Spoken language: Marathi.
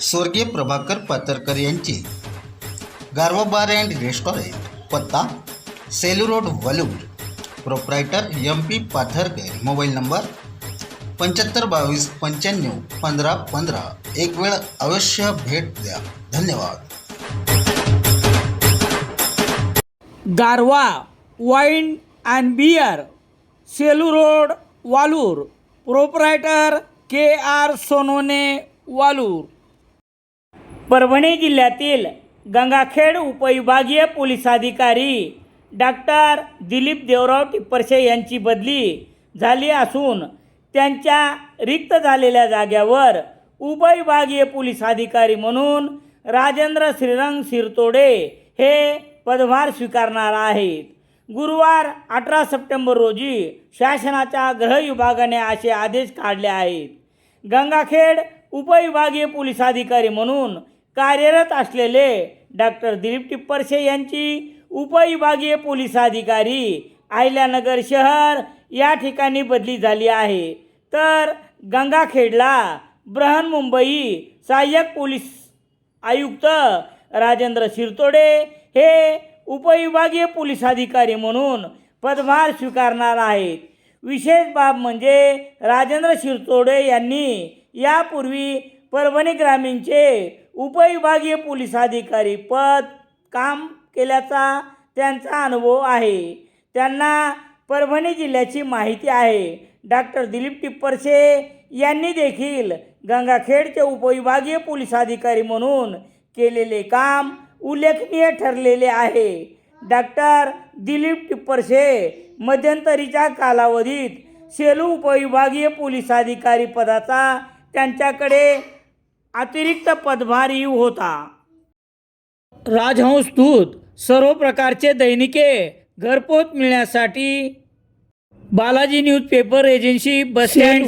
स्वर्गीय प्रभाकर पातरकर यांची. गारवा बार अँड रेस्टॉरंट पत्ता Selu road Valur. Proprietor M P Patharkar mobile number पंच्याहत्तर बावीस पंच्याण्णव पंधरा पंधरा. एक वेळ अवश्य भेट द्या. धन्यवाद. Garva wine and beer Selu road Walur. Proprietor K R Sonone Walur. Parbhani जिल्ह्यातील गंगाखेड उपविभागीय पोलीस अधिकारी डॉक्टर दिलीप देवराव टिप्परशे यांची बदली झाली असून त्यांच्या रिक्त झालेल्या जाग्यावर उपविभागीय पोलीस अधिकारी म्हणून राजेंद्र श्रीरंग सिरतोडे हे पदभार स्वीकारणार आहेत. गुरुवार अठरा सप्टेंबर रोजी शासनाच्या गृह विभागाने असे आदेश काढले आहेत. गंगाखेड उपविभागीय पोलीस अधिकारी म्हणून कार्यरत असलेले डॉक्टर दिलीप टिप्परशे यांची उपविभागीय पोलीस अधिकारी आयल्यानगर शहर या ठिकाणी बदली झाली आहे. तर गंगाखेडला बृहन्मुंबई सहाय्यक पोलीस आयुक्त राजेंद्र शिरतोडे हे उपविभागीय पोलीस अधिकारी म्हणून पदभार स्वीकारणार आहेत. विशेष बाब म्हणजे राजेंद्र शिरतोडे यांनी यापूर्वी परभणी ग्रामीणचे उपविभागीय पोलीस अधिकारी पद काम केल्याचा त्यांचा अनुभव आहे. त्यांना परभणी जिल्ह्याची माहिती आहे. डॉक्टर दिलीप टिप्परसे यांनी देखील गंगाखेडचे उपविभागीय पोलीस अधिकारी म्हणून केलेले काम उल्लेखनीय ठरलेले आहे. डॉक्टर दिलीप टिप्परशे मध्यंतरीच्या कालावधीत सेलू उपविभागीय पोलीस अधिकारी पदाचा त्यांच्याकडे अतिरिक्त पदभारी होता. राजहंस दूत सर्व प्रकारचे दैनिके घरपोच मिळण्यासाठी Balaji news paper agency bus stand